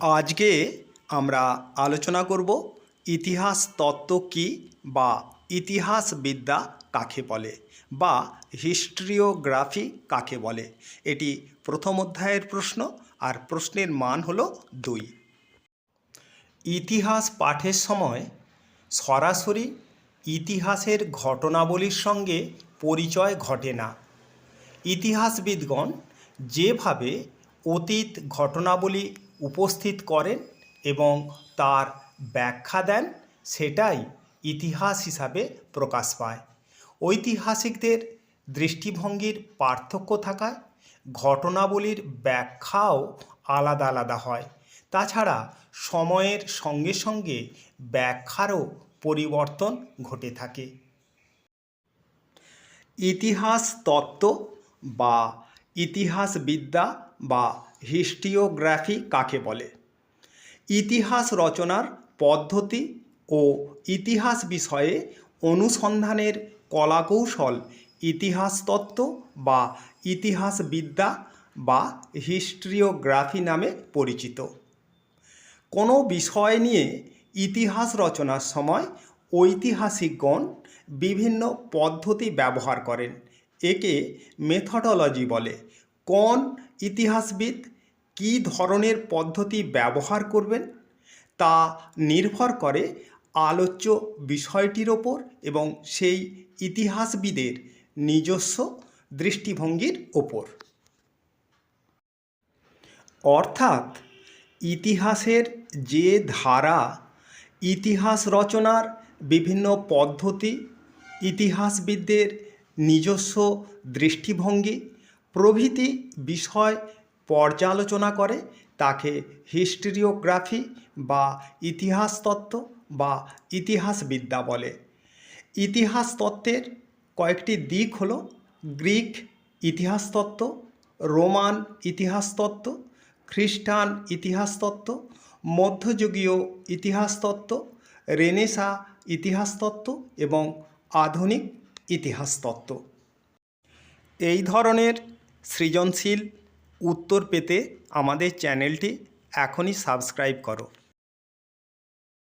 আজকে আমরা আলোচনা করব ইতিহাস তত্ত্ব কী বা ইতিহাসবিদ্যা কাকে বলে বা হিস্ট্রিওগ্রাফি কাকে বলে? এটি প্রথম অধ্যায়ের প্রশ্ন আর প্রশ্নের মান হলো দুই। ইতিহাস পাঠের সময় সরাসরি ইতিহাসের ঘটনাবলীর সঙ্গে পরিচয় ঘটে না। ইতিহাসবিদগণ যেভাবে অতীত ঘটনাবলী উপস্থিত করেন এবং তার ব্যাখ্যা দেন, সেটাই ইতিহাস হিসাবে প্রকাশ পায়। ঐতিহাসিকদের দৃষ্টিভঙ্গির পার্থক্য থাকায় ঘটনাবলীর ব্যাখ্যাও আলাদা আলাদা হয়। তাছাড়া সময়ের সঙ্গে সঙ্গে ব্যাখ্যারও পরিবর্তন ঘটে থাকে। ইতিহাস তত্ত্ব বা ইতিহাসবিদ্যা বা হিস্টিওগ্রাফি কাকে বলে? ইতিহাস রচনার পদ্ধতি ও ইতিহাস বিষয়ে অনুসন্ধানের কলাকৌশল, ইতিহাস তত্ত্ব বা ইতিহাসবিদ্যা বা হিস্ট্রিওগ্রাফি নামে পরিচিত। কোনো বিষয় নিয়ে ইতিহাস রচনার সময় ঐতিহাসিকগণ বিভিন্ন পদ্ধতি ব্যবহার করেন। একে মেথডোলজি বলে? কোন ইতিহাসবিদ কী ধরনের পদ্ধতি ব্যবহার করবেন? তা নির্ভর করে আলোচ্য বিষয়টির ওপর এবং সেই ইতিহাসবিদের নিজস্ব দৃষ্টিভঙ্গির ওপর। অর্থাৎ ইতিহাসের যে ধারা, ইতিহাস রচনার বিভিন্ন পদ্ধতি, ইতিহাসবিদদের নিজস্ব দৃষ্টিভঙ্গি, প্রভৃতি বিষয় পর্যালোচনা করে, তাকে হিস্ট্রিওগ্রাফি বা ইতিহাসতত্ত্ব বা ইতিহাসবিদ্যা বলে। ইতিহাস তত্ত্বের কয়েকটি দিক হল গ্রিক ইতিহাসতত্ত্ব, রোমান ইতিহাসতত্ত্ব, খ্রিস্টান ইতিহাসতত্ত্ব, মধ্যযুগীয় ইতিহাসতত্ত্ব, রেনেসা ইতিহাসতত্ত্ব এবং আধুনিক ইতিহাসতত্ত্ব। এই ধরনের সৃজনশীল উত্তর পেতে আমাদের চ্যানেলটি এখনই সাবস্ক্রাইব করো।